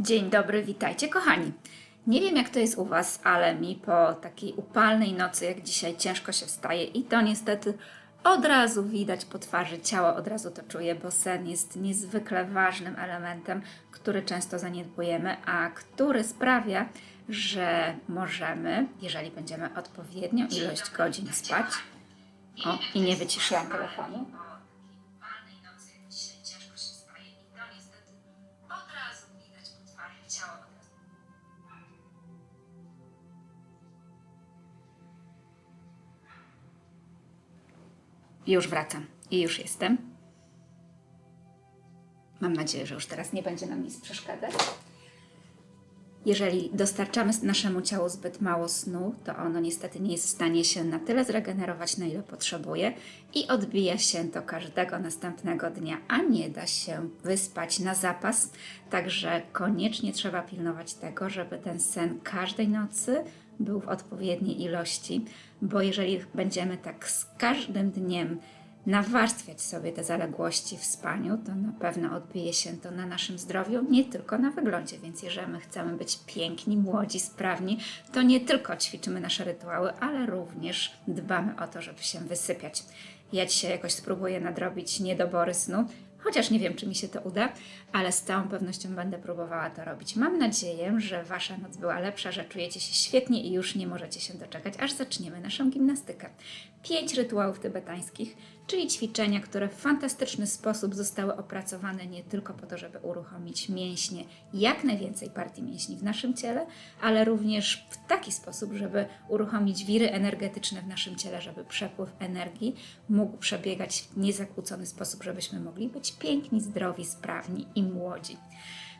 Dzień dobry, witajcie kochani. Nie wiem jak to jest u Was, ale mi po takiej upalnej nocy jak dzisiaj ciężko się wstaje i to niestety od razu widać po twarzy, ciało od razu to czuje, bo sen jest niezwykle ważnym elementem, który często zaniedbujemy, a który sprawia, że możemy, jeżeli będziemy odpowiednią ilość godzin spać, o i nie wyciszyłam telefonu, Już wracam i już jestem. Mam nadzieję, że już teraz nie będzie nam nic przeszkadzać. Jeżeli dostarczamy naszemu ciału zbyt mało snu, to ono niestety nie jest w stanie się na tyle zregenerować, na ile potrzebuje i odbija się to każdego następnego dnia, a nie da się wyspać na zapas. Także koniecznie trzeba pilnować tego, żeby ten sen każdej nocy był w odpowiedniej ilości, bo jeżeli będziemy tak z każdym dniem nawarstwiać sobie te zaległości w spaniu, to na pewno odbije się to na naszym zdrowiu, nie tylko na wyglądzie. Więc jeżeli my chcemy być piękni, młodzi, sprawni, to nie tylko ćwiczymy nasze rytuały, ale również dbamy o to, żeby się wysypiać. Ja dzisiaj jakoś spróbuję nadrobić niedobory snu, chociaż nie wiem, czy mi się to uda, ale z całą pewnością będę próbowała to robić. Mam nadzieję, że Wasza noc była lepsza, że czujecie się świetnie i już nie możecie się doczekać, aż zaczniemy naszą gimnastykę. Pięć rytuałów tybetańskich, czyli ćwiczenia, które w fantastyczny sposób zostały opracowane nie tylko po to, żeby uruchomić mięśnie, jak najwięcej partii mięśni w naszym ciele, ale również w taki sposób, żeby uruchomić wiry energetyczne w naszym ciele, żeby przepływ energii mógł przebiegać w niezakłócony sposób, żebyśmy mogli być piękni, zdrowi, sprawni i młodzi.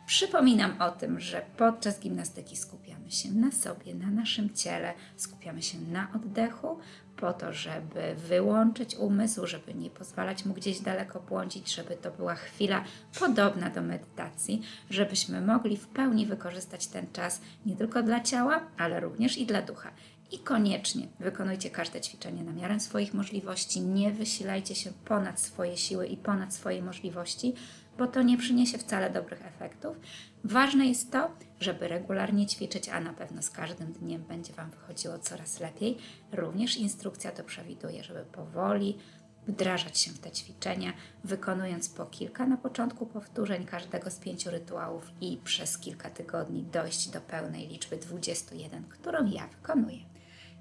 Przypominam o tym, że podczas gimnastyki skupiamy się na sobie, na naszym ciele, skupiamy się na oddechu, po to, żeby wyłączyć umysł, żeby nie pozwalać mu gdzieś daleko błądzić, żeby to była chwila podobna do medytacji, żebyśmy mogli w pełni wykorzystać ten czas nie tylko dla ciała, ale również i dla ducha. I koniecznie wykonujcie każde ćwiczenie na miarę swoich możliwości, nie wysilajcie się ponad swoje siły i ponad swoje możliwości, bo to nie przyniesie wcale dobrych efektów. Ważne jest to, żeby regularnie ćwiczyć, a na pewno z każdym dniem będzie Wam wychodziło coraz lepiej. Również instrukcja to przewiduje, żeby powoli wdrażać się w te ćwiczenia, wykonując po kilka na początku powtórzeń każdego z pięciu rytuałów i przez kilka tygodni dojść do pełnej liczby 21, którą ja wykonuję.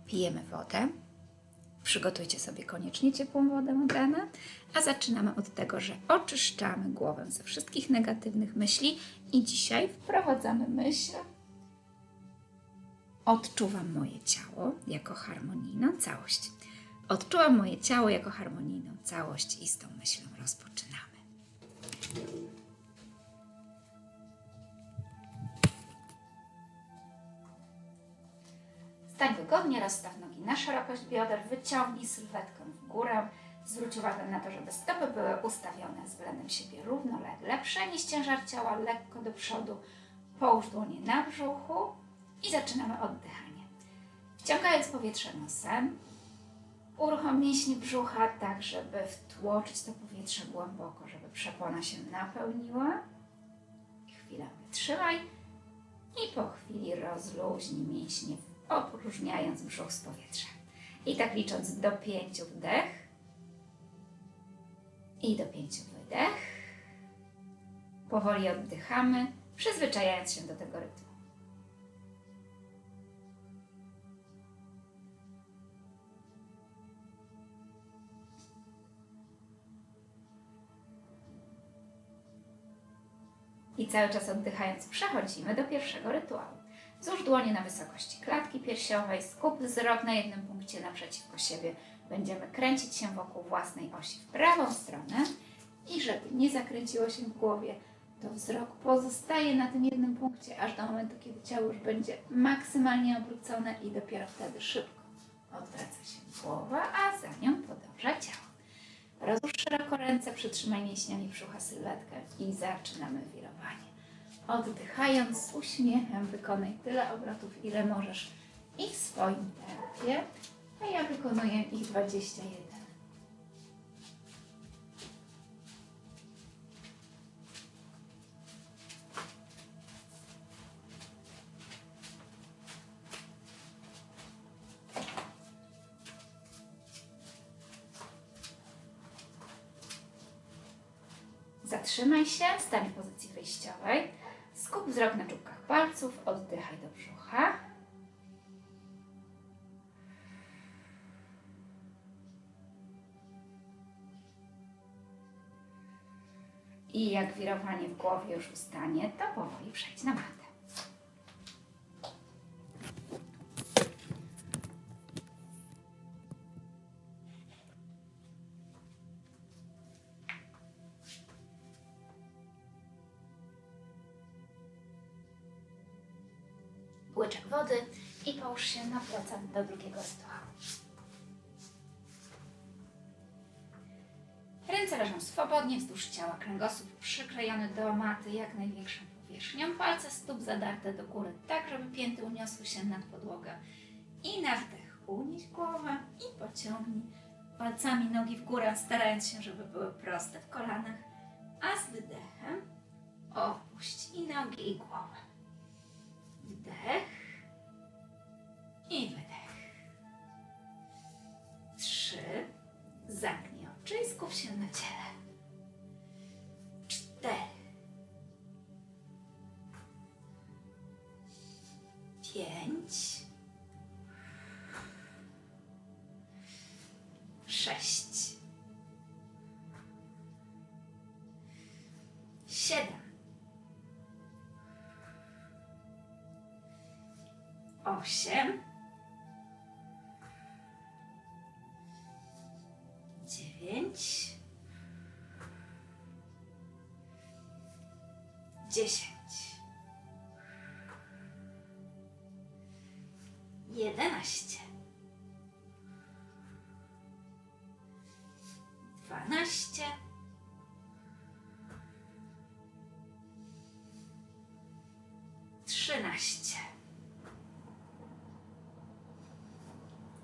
Pijemy wodę. Przygotujcie sobie koniecznie ciepłą wodę od a zaczynamy od tego, że oczyszczamy głowę ze wszystkich negatywnych myśli i dzisiaj wprowadzamy myśl. Odczuwam moje ciało jako harmonijną całość. Odczuwam moje ciało jako harmonijną całość i z tą myślą rozpoczynamy. Stań wygodnie, rozstaw nogi na szerokość bioder, wyciągnij sylwetkę w górę. Zwróć uwagę na to, żeby stopy były ustawione względem siebie równolegle. Przenieś ciężar ciała lekko do przodu, połóż dłonie na brzuchu i zaczynamy oddychanie. Wciągając powietrze nosem, uruchom mięśnie brzucha tak, żeby wtłoczyć to powietrze głęboko, żeby przepona się napełniła. Chwilę wytrzymaj i po chwili rozluźnij mięśnie, opróżniając brzuch z powietrza. I tak licząc do pięciu wdech i do pięciu wydech. Powoli oddychamy, przyzwyczajając się do tego rytmu. I cały czas oddychając przechodzimy do pierwszego rytuału. Złóż dłonie na wysokości klatki piersiowej, skup wzrok na jednym punkcie naprzeciwko siebie, Będziemy kręcić się wokół własnej osi w prawą stronę i żeby nie zakręciło się w głowie, to wzrok pozostaje na tym jednym punkcie, aż do momentu, kiedy ciało już będzie maksymalnie obrócone i dopiero wtedy szybko odwraca się głowa, a za nią podąża ciało. Rozłóż szeroko ręce, przytrzymaj mięśniami brzucha sylwetkę i zaczynamy wirowanie. Oddychając z uśmiechem wykonaj tyle obrotów, ile możesz i w swoim tempie a ja wykonuję ich 21. Zatrzymaj się, stań w pozycji wyjściowej, skup wzrok na czubkach palców, oddychaj do brzucha. I jak wirowanie w głowie już ustanie, to powoli przejdź na matę. Łyczek wody i połóż się na plecach do drugiego rytuału. Swobodnie wzdłuż ciała, kręgosłup przyklejony do maty jak największą powierzchnią, palce stóp zadarte do góry, tak żeby pięty uniosły się nad podłogę. I na wdech unieś głowę i pociągnij palcami nogi w górę, starając się, żeby były proste w kolanach, a z wydechem opuść i nogi i głowę. Wdech Pięć. Sześć. Siedem. Osiem. Dziewięć. Dziesięć. Jedenaście. Dwanaście. Trzynaście.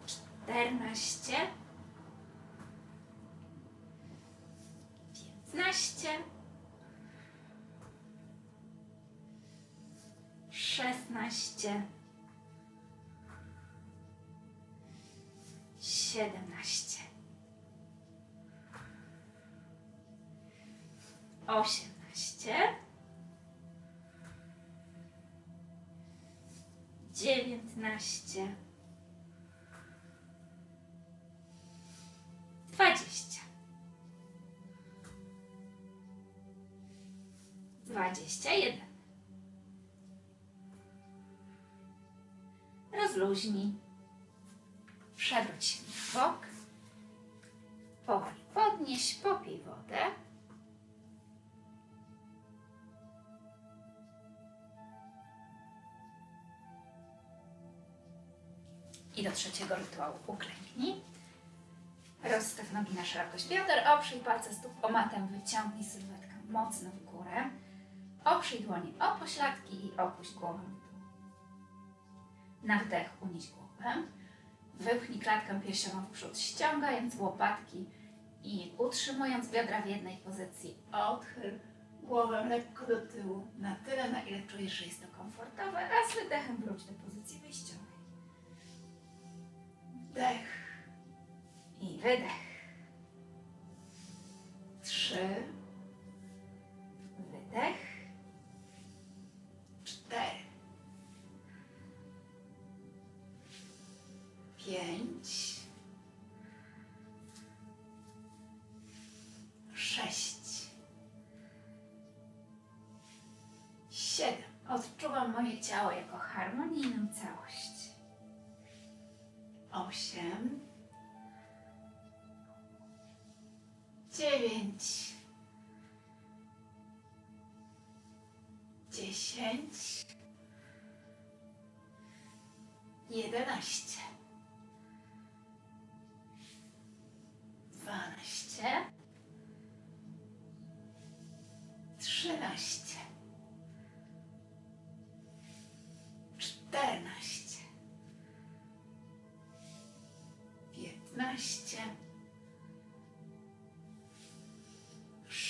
Czternaście. Piętnaście. Szesnaście. Siedemnaście. Osiemnaście. Dziewiętnaście. Dwadzieścia. Dwadzieścia jeden. Rozluźnij. Przewróć się na bok. Powoli podnieś, popij wodę. I do trzeciego rytuału uklęknij. Rozstaw nogi na szerokość bioder, oprzyj palce stóp o matę, wyciągnij sylwetkę mocno w górę. Oprzyj dłonie o pośladki i opuść głowę. Na wdech unieś głowę. Wypchnij klatkę piersiową w przód, ściągając łopatki i utrzymując biodra w jednej pozycji. Odchyl głowę lekko do tyłu, na tyle, na ile czujesz, że jest to komfortowe, a z wydechem wróć do pozycji wyjściowej. Wdech i wydech. Trzy. Wydech. Pięć. Sześć. Siedem. Odczuwam moje ciało jako harmonijną całość. Osiem.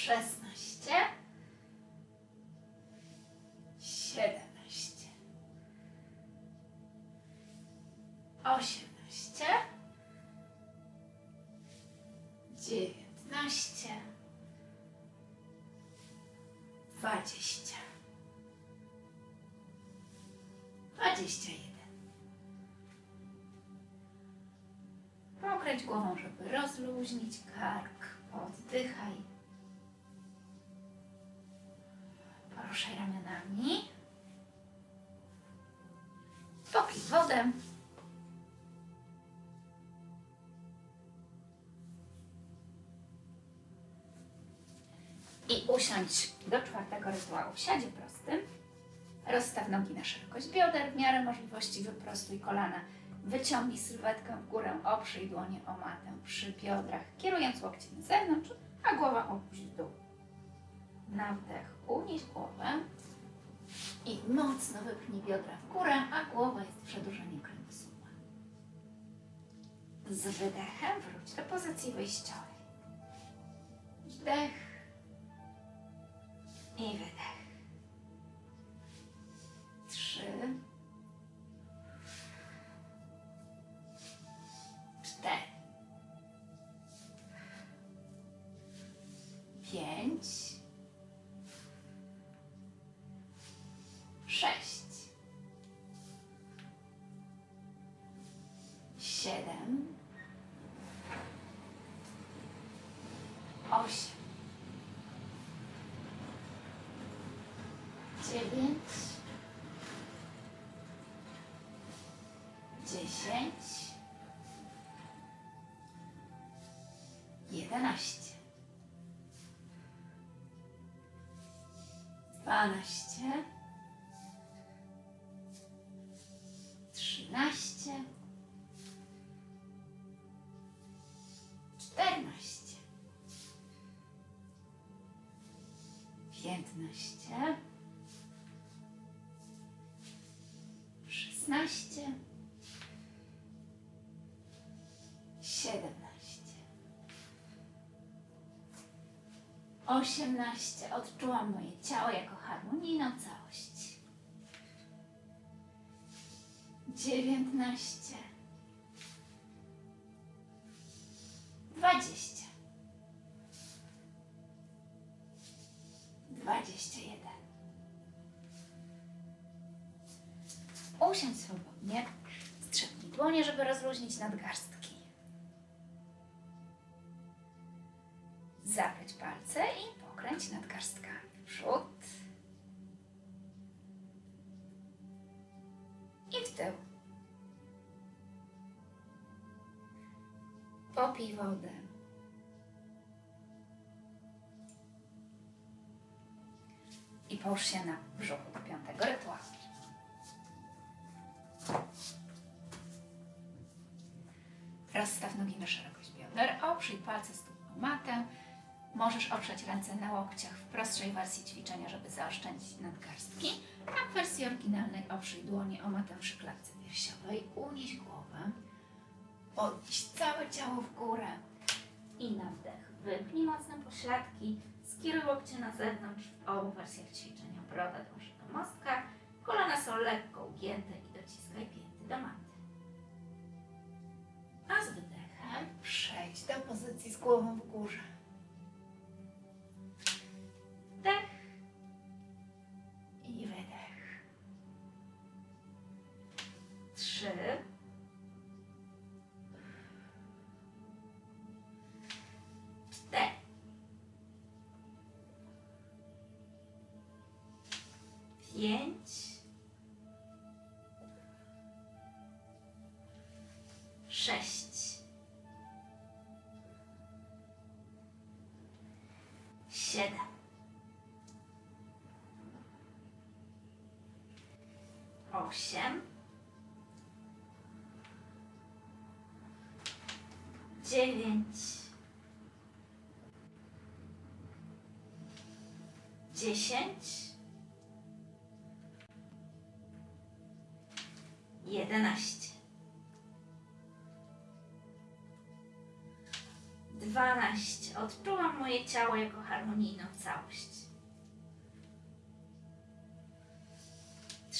Szesnaście. Siedemnaście. Osiemnaście. Dziewiętnaście. dwadzieścia, dwadzieścia jeden. Pokręć głową, żeby rozluźnić kark. Oddychaj. Do czwartego rytuału. Siadzie prostym. Rozstaw nogi na szerokość bioder, w miarę możliwości wyprostuj kolana. Wyciągnij sylwetkę w górę, oprzyj dłonie o matę przy biodrach, kierując łokcie na zewnątrz, a głowa opuść w dół. Na wdech unieś głowę i mocno wypchnij biodra w górę, a głowa jest przedłużeniem kręgosłupa. Z wydechem wróć do pozycji wyjściowej. Wdech i wydech. Trzy. Dziewięć, dziesięć, jedenaście, dwanaście, szesnaście, siedemnaście, osiemnaście. Odczułam moje ciało jako harmonijną całość. Dziewiętnaście, dwadzieścia, dwadzieścia jeden. Usiądź swobodnie. Strzepnij dłonie, żeby rozluźnić nadgarstki. Zapleć palce i pokręć nadgarstkami w przód i w tył. Popij wodę. I połóż się na brzuchu do piątego rytuału. Szerokość bioder, oprzyj palce stóp o matę. Możesz oprzeć ręce na łokciach w prostszej wersji ćwiczenia, żeby zaoszczędzić nadgarstki, a w wersji oryginalnej oprzyj dłonie o matę przy klatce piersiowej, unieś głowę, podnieś całe ciało w górę. I na wdech. Wypnij mocno pośladki, skieruj łokcie na zewnątrz. W obu wersjach ćwiczenia. Broda dąży do mostka, kolana są lekko ugięte i dociskaj pięty do maty. A z wydechem przejdź do pozycji z głową w górze. Osiem, dziewięć, dziesięć, jedenaście. Dwanaście. Odczułam moje ciało jako harmonijną całość.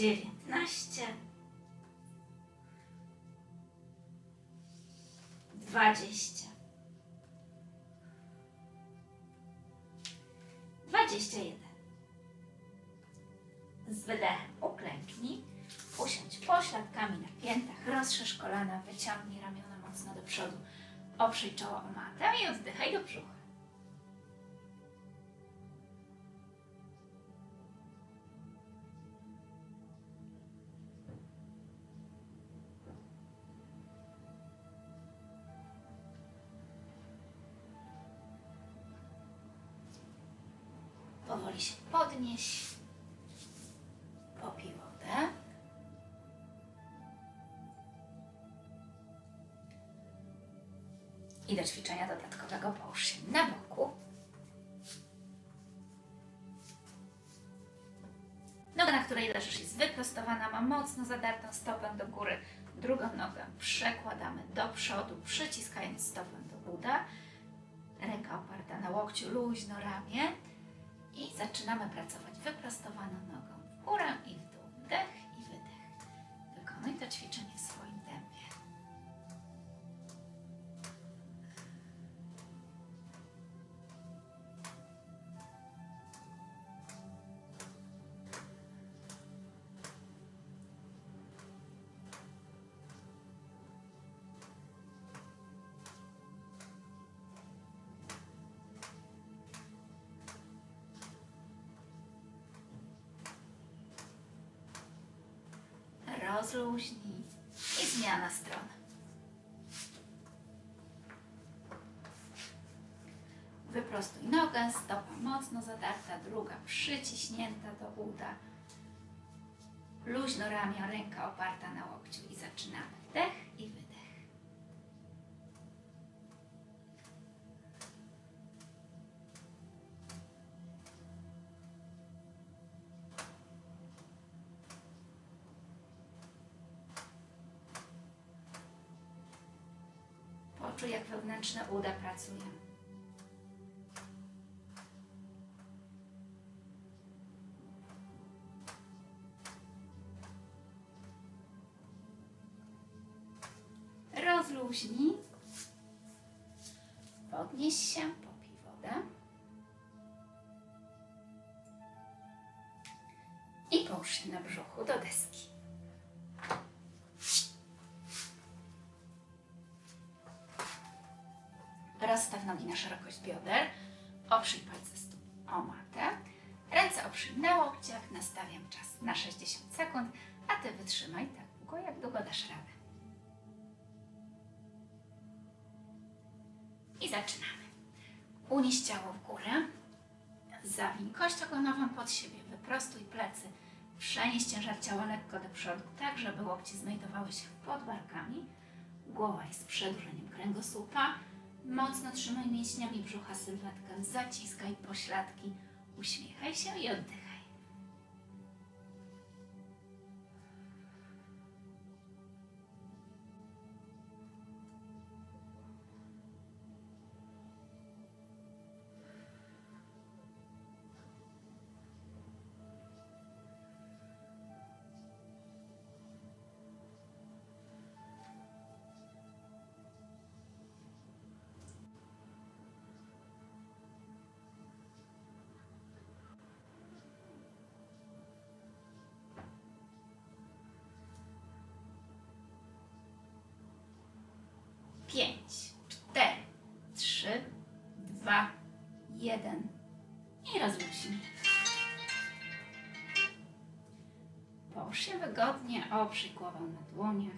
dziewiętnaście, dwadzieścia, dwadzieścia jeden. Z wydechem uklęknij, usiądź pośladkami na piętach, rozszerz kolana, wyciągnij ramiona mocno do przodu, oprzyj czoło o matę i oddychaj do brzucha. Podnieś. Popij wodę. I do ćwiczenia dodatkowego połóż się na boku. Noga, na której leżysz, jest wyprostowana, ma mocno zadartą stopę do góry. Drugą nogę przekładamy do przodu, przyciskając stopę do uda. Ręka oparta na łokciu, luźno ramię. I zaczynamy pracować wyprostowaną nogą w górę i w dół. Wdech i wydech. Wykonuj to ćwiczenie w swoim Rozluźnij i zmiana strony. Wyprostuj nogę, stopa mocno zadarta, druga przyciśnięta do uda. Luźno ramię, ręka oparta na łokciu i zaczynamy. Wdech wewnętrzne uda pracuje. Rozluźnij. Podnieś się, popij wodę. I połóż się na brzuchu bioder. Oprzyj palce stóp o matę. Ręce oprzyj na łokciach. Nastawiam czas na 60 sekund, a Ty wytrzymaj tak długo, jak długo dasz radę. I zaczynamy. Unieś ciało w górę. Zawiń kość ogonową pod siebie. Wyprostuj plecy. Przenieś ciężar ciała lekko do przodu, tak żeby łokcie znajdowały się pod barkami. Głowa jest przedłużeniem kręgosłupa. Mocno trzymaj mięśniami brzucha sylwetkę, zaciskaj pośladki, uśmiechaj się i oddychaj. Dwa, jeden i rozluźnij. Połóż się wygodnie, oprzyj głowę na dłoniach,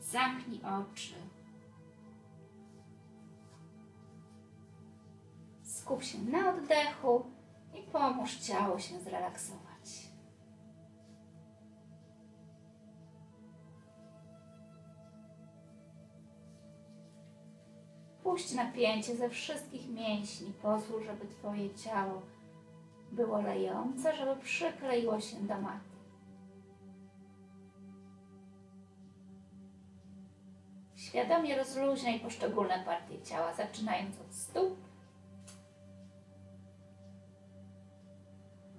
zamknij oczy. Skup się na oddechu i pomóż ciału się zrelaksować. Puść napięcie ze wszystkich mięśni. Pozwól, żeby Twoje ciało było lejące, żeby przykleiło się do maty. Świadomie rozluźniaj poszczególne partie ciała, zaczynając od stóp.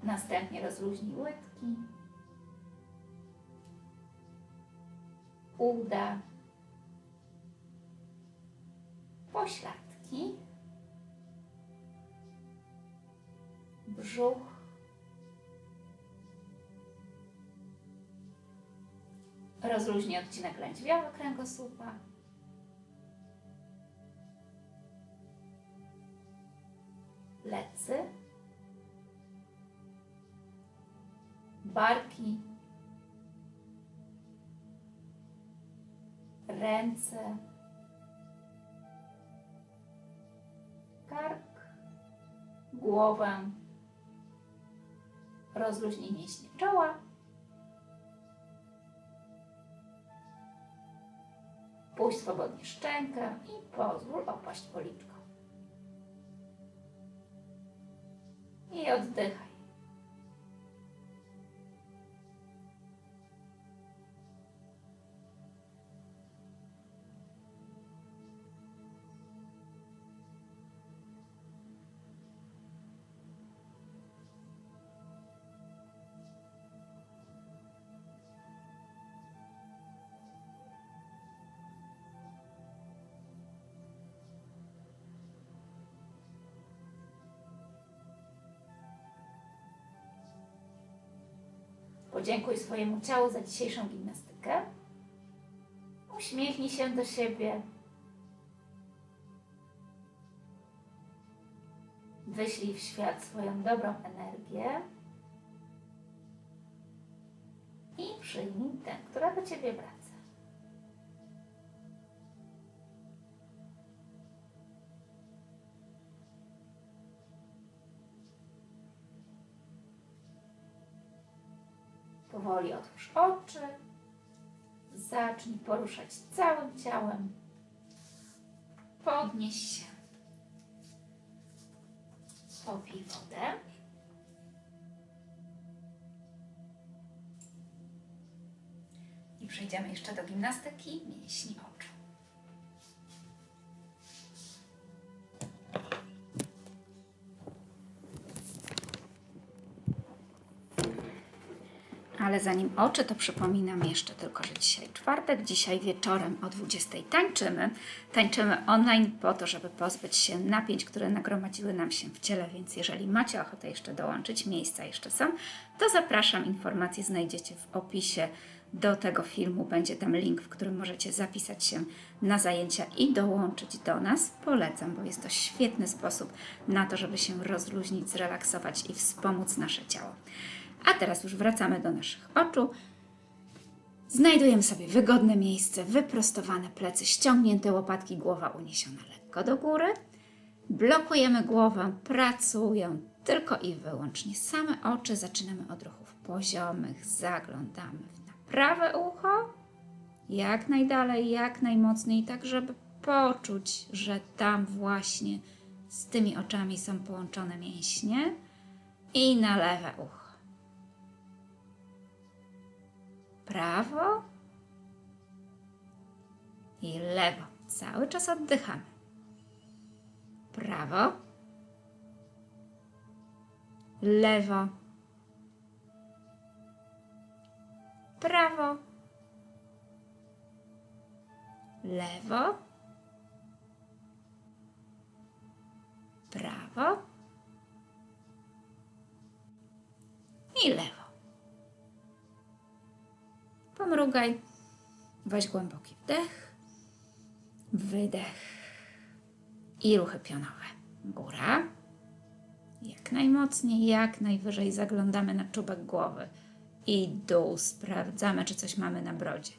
Następnie rozluźnij łydki, uda, pośladki, brzuch, rozluźnij odcinek lędźwiowy kręgosłupa, plecy, barki, ręce, głowę, rozluźnij mięśnie czoła, puść swobodnie szczękę i pozwól opaść policzką. I oddychaj. Podziękuj swojemu ciału za dzisiejszą gimnastykę. Uśmiechnij się do siebie. Wyślij w świat swoją dobrą energię i przyjmij tę, która do ciebie wraca. Powoli otwórz oczy. Zacznij poruszać całym ciałem. Podnieś się. Popij wodę. I przejdziemy jeszcze do gimnastyki mięśni oczu. Ale zanim oczy, to przypominam jeszcze tylko, że dzisiaj czwartek, dzisiaj wieczorem o 20 tańczymy. Tańczymy online po to, żeby pozbyć się napięć, które nagromadziły nam się w ciele, więc jeżeli macie ochotę jeszcze dołączyć, miejsca jeszcze są, to zapraszam. Informacje znajdziecie w opisie do tego filmu. Będzie tam link, w którym możecie zapisać się na zajęcia i dołączyć do nas. Polecam, bo jest to świetny sposób na to, żeby się rozluźnić, zrelaksować i wspomóc nasze ciało. A teraz już wracamy do naszych oczu. Znajdujemy sobie wygodne miejsce, wyprostowane plecy, ściągnięte łopatki, głowa uniesiona lekko do góry. Blokujemy głowę, pracują tylko i wyłącznie same oczy. Zaczynamy od ruchów poziomych, zaglądamy na prawe ucho, jak najdalej, jak najmocniej, tak żeby poczuć, że tam właśnie z tymi oczami są połączone mięśnie i na lewe ucho. Prawo i lewo. Cały czas oddychamy. Prawo, lewo, prawo, lewo, prawo i lewo. Pomrugaj. Weź głęboki wdech, wydech i ruchy pionowe. Góra. Jak najmocniej, jak najwyżej zaglądamy na czubek głowy. I dół. Sprawdzamy, czy coś mamy na brodzie.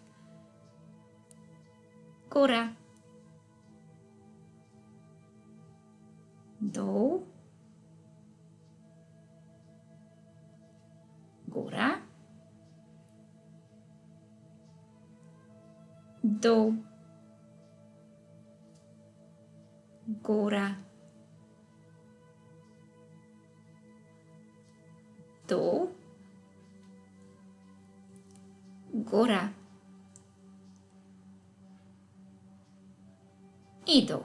Góra. Dół. Góra. Dół, góra, dół, góra. I dół.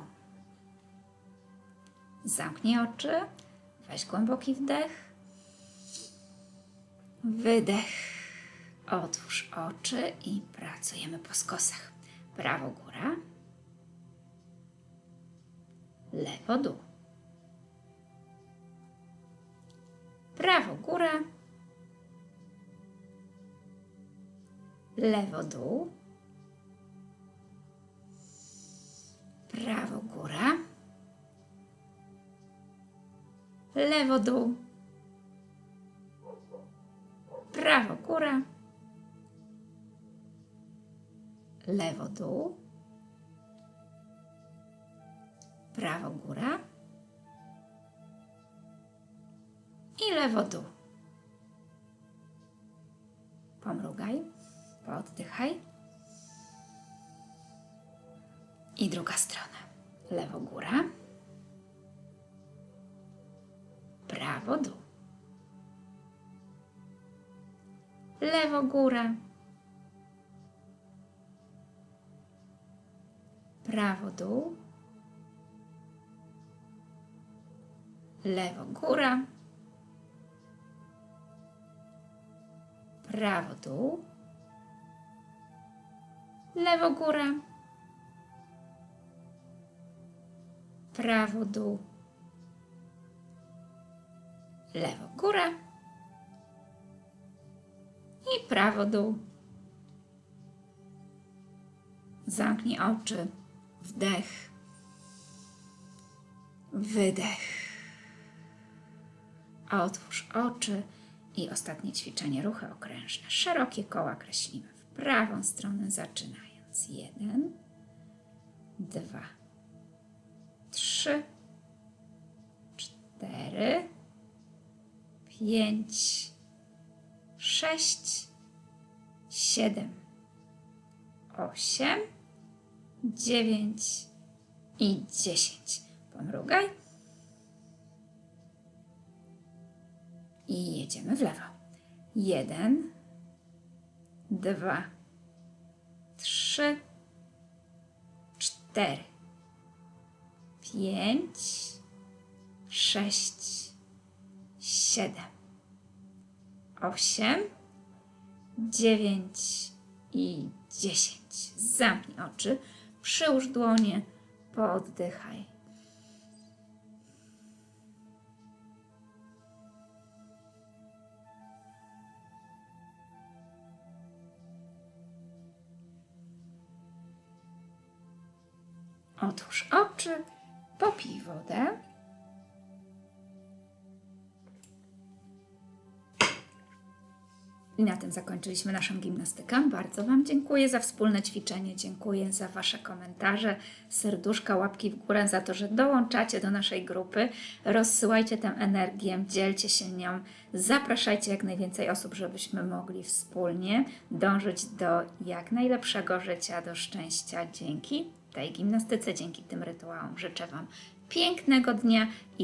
Zamknij oczy, weź głęboki wdech, wydech. Otwórz oczy i pracujemy po skosach. Prawo góra, lewo dół. Prawo góra, lewo dół, prawo góra, lewo dół, prawo góra, lewo dół, prawo góra i lewo dół. Pomrugaj, pooddychaj. I druga strona. Lewo góra, prawo dół. Lewo góra, prawo dół, lewo góra, prawo dół, lewo góra, prawo dół, lewo góra. I prawo dół. Zamknij oczy, wdech, wydech. A otwórz oczy i ostatnie ćwiczenie, ruchy okrężne. Szerokie koła kreślimy w prawą stronę, zaczynając. Jeden, dwa, trzy, cztery, pięć, sześć, siedem, osiem, dziewięć i dziesięć. Pomrugaj. I jedziemy w lewo. Jeden, dwa, trzy, cztery, pięć, sześć, siedem, osiem, dziewięć i dziesięć. Zamknij oczy, przyłóż dłonie, pooddychaj. Otwórz oczy, popij wodę. I na tym zakończyliśmy naszą gimnastykę. Bardzo Wam dziękuję za wspólne ćwiczenie, dziękuję za Wasze komentarze, serduszka, łapki w górę, za to, że dołączacie do naszej grupy. Rozsyłajcie tę energię, dzielcie się nią, zapraszajcie jak najwięcej osób, żebyśmy mogli wspólnie dążyć do jak najlepszego życia, do szczęścia dzięki tej gimnastyce, dzięki tym rytuałom. Życzę Wam pięknego dnia i do